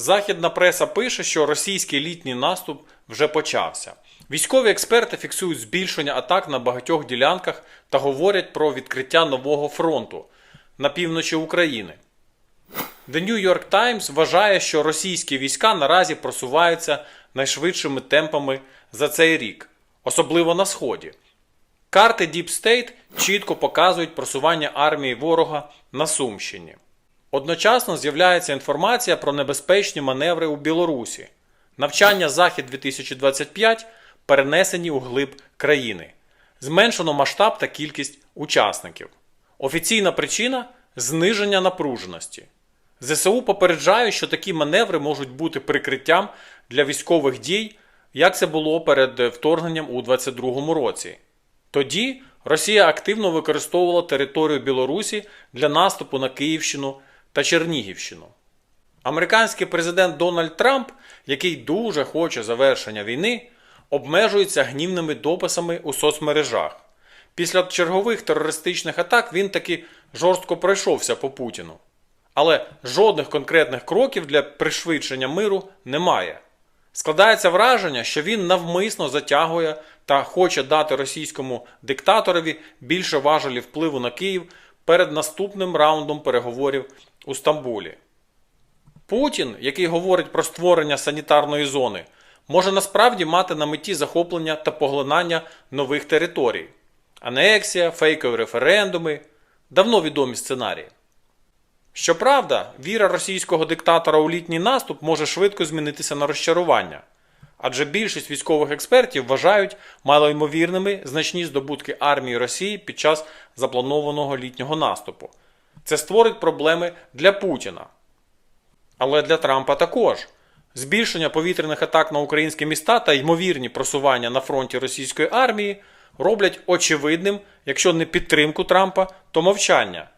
Західна преса пише, що російський літній наступ вже почався. Військові експерти фіксують збільшення атак на багатьох ділянках та говорять про відкриття нового фронту на півночі України. The New York Times вважає, що російські війська наразі просуваються найшвидшими темпами за цей рік, особливо на сході. Карти Deep State чітко показують просування армії ворога на Сумщині. Одночасно з'являється інформація про небезпечні маневри у Білорусі. Навчання Захід 2025 перенесені у глиб країни. Зменшено масштаб та кількість учасників. Офіційна причина зниження напруженості. ЗСУ попереджають, що такі маневри можуть бути прикриттям для військових дій, як це було перед вторгненням у 2022 році. Тоді Росія активно використовувала територію Білорусі для наступу на Київщину та Чернігівщину. Американський президент Дональд Трамп, який дуже хоче завершення війни, обмежується гнівними дописами у соцмережах. Після чергових терористичних атак він таки жорстко пройшовся по Путіну. Але жодних конкретних кроків для пришвидшення миру немає. Складається враження, що він навмисно затягує та хоче дати російському диктаторові більше важелі впливу на Київ перед наступним раундом переговорів у Стамбулі. Путін, який говорить про створення санітарної зони, може насправді мати на меті захоплення та поглинання нових територій. Анексія, фейкові референдуми давно відомі сценарії. Щоправда, віра російського диктатора у літній наступ може швидко змінитися на розчарування, адже більшість військових експертів вважають малоймовірними значні здобутки армії Росії під час запланованого літнього наступу. Це створить проблеми для Путіна. Але для Трампа також. Збільшення повітряних атак на українські міста та ймовірні просування на фронті російської армії роблять очевидним, якщо не підтримку Трампа, то мовчання.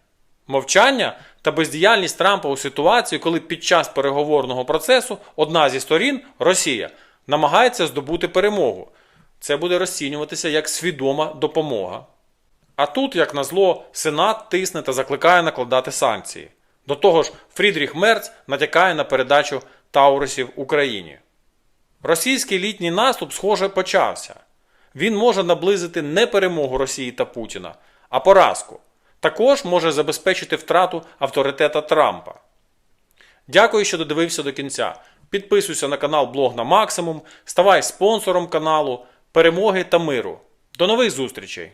Мовчання та бездіяльність Трампа у ситуації, коли під час переговорного процесу одна зі сторін, Росія, намагається здобути перемогу. Це буде розцінюватися як свідома допомога. А тут, як назло, Сенат тисне та закликає накладати санкції. До того ж, Фрідріх Мерц натякає на передачу Таурусів Україні. Російський літній наступ, схоже, почався. Він може наблизити не перемогу Росії та Путіна, а поразку. Також може забезпечити втрату авторитета Трампа. Дякую, що додивився до кінця. Підписуйся на канал Блог на Максимум, ставай спонсором каналу, перемоги та миру. До нових зустрічей!